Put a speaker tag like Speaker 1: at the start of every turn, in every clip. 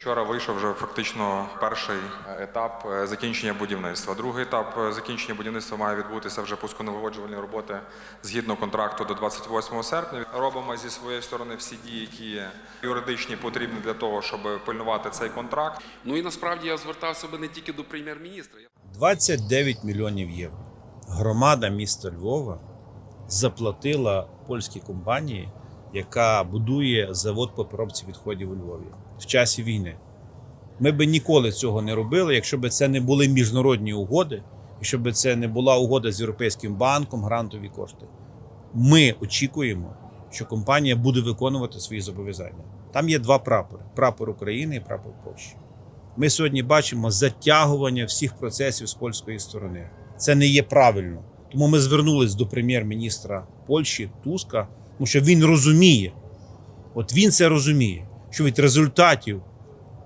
Speaker 1: Вчора вийшов вже фактично перший етап е, закінчення будівництва. Другий етап е, закінчення будівництва має відбутися вже пусконалагоджувальні роботи згідно контракту до 28 серпня. Робимо зі своєї сторони всі дії, які юридичні потрібні для того, щоб пильнувати цей контракт.
Speaker 2: Ну і насправді я звертався би не тільки до прем'єр-міністра.
Speaker 3: 29 мільйонів євро. Громада міста Львова заплатила польській компанії, яка будує завод по переробці відходів у Львові в часі війни. Ми би ніколи цього не робили, якщо б це не були міжнародні угоди, якщо б це не була угода з Європейським банком, грантові кошти. Ми очікуємо, що компанія буде виконувати свої зобов'язання. Там є два прапори: прапор України і прапор Польщі. Ми сьогодні бачимо затягування всіх процесів з польської сторони. Це не є правильно. Тому ми звернулись до прем'єр-міністра Польщі Туска, тому що він розуміє, от він це розуміє, що від результатів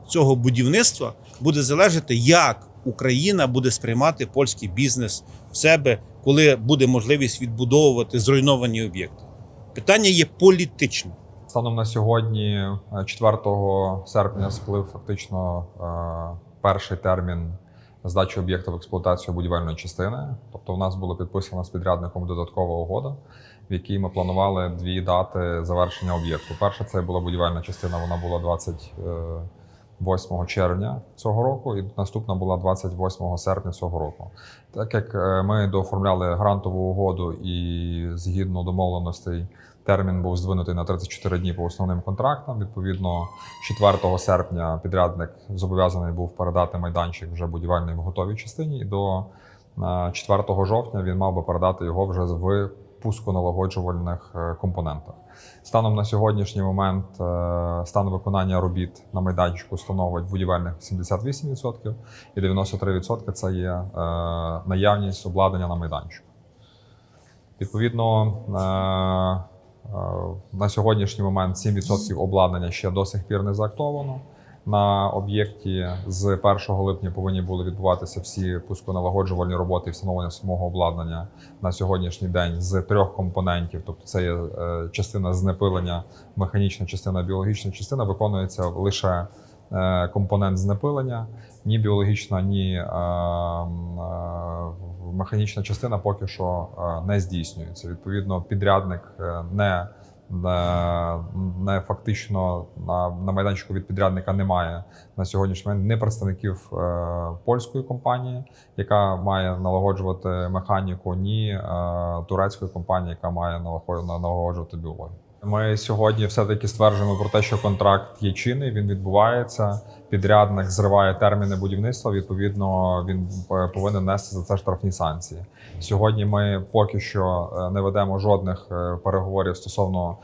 Speaker 3: цього будівництва буде залежати, як Україна буде сприймати польський бізнес в себе, коли буде можливість відбудовувати зруйновані об'єкти. Питання є політичним.
Speaker 1: Станом на сьогодні, е, 4 серпня, сплив фактично е, перший термін здачі об'єкту в експлуатацію будівельної частини. Тобто, в нас була підписана з підрядником додаткова угода, в якій ми планували дві дати завершення об'єкту. Перша це була будівельна частина, вона була 28 червня цього року, і наступна була 28 серпня цього року. Так як е, ми дооформляли грантову угоду і згідно домовленостей термін був здвинутий на 34 дні по основним контрактам. Відповідно, 4 серпня підрядник зобов'язаний був передати майданчик вже будівельній в готовій частині. І до е, 4 жовтня він мав би передати його вже в пусконалагоджувальних е, компонентах. Станом на сьогоднішній момент е, стан виконання робіт на майданчику становить будівельних 78% і 93% це є е, наявність обладнання на майданчику. Відповідно, е, е, на сьогоднішній момент 7% обладнання ще до сих пір не заактовано. На об'єкті з 1 липня повинні були відбуватися всі пусконалагоджувальні роботи і встановлення самого обладнання на сьогоднішній день з трьох компонентів. Тобто, це є е, частина знепилення, механічна частина, біологічна частина. Виконується лише е, компонент знепилення, ні біологічна, ні е, е, механічна частина поки що е, не здійснюється. Відповідно, підрядник е, не не, не фактично на, на майданчику від підрядника немає на сьогоднішній момент ні представників е, польської компанії, яка має налагоджувати механіку, ні турецької компанії, яка має налаго- налагоджувати біологію. Ми сьогодні все-таки стверджуємо про те, що контракт є чинний, він відбувається. Підрядник зриває терміни будівництва. Відповідно, він е, повинен нести за це штрафні санкції. Сьогодні ми поки що е, не ведемо жодних е, переговорів стосовно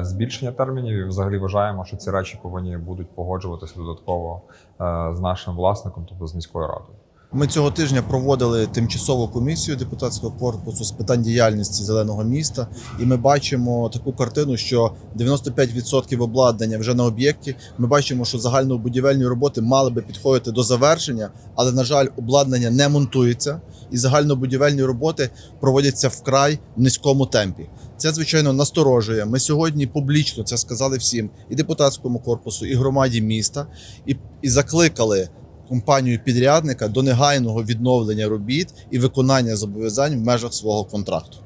Speaker 1: збільшення термінів. І взагалі вважаємо, що ці речі повинні будуть погоджуватися додатково з нашим власником, тобто з міською радою.
Speaker 4: Ми цього тижня проводили тимчасову комісію депутатського корпусу з питань діяльності зеленого міста, і ми бачимо таку картину, що 95% обладнання вже на об'єкті. Ми бачимо, що загальнобудівельні роботи мали би підходити до завершення, але на жаль, обладнання не монтується, і загальнобудівельні роботи проводяться вкрай низькому темпі. Це звичайно насторожує. Ми сьогодні публічно це сказали всім і депутатському корпусу, і громаді міста, і, і закликали компанію підрядника до негайного відновлення робіт і виконання зобов'язань в межах свого контракту.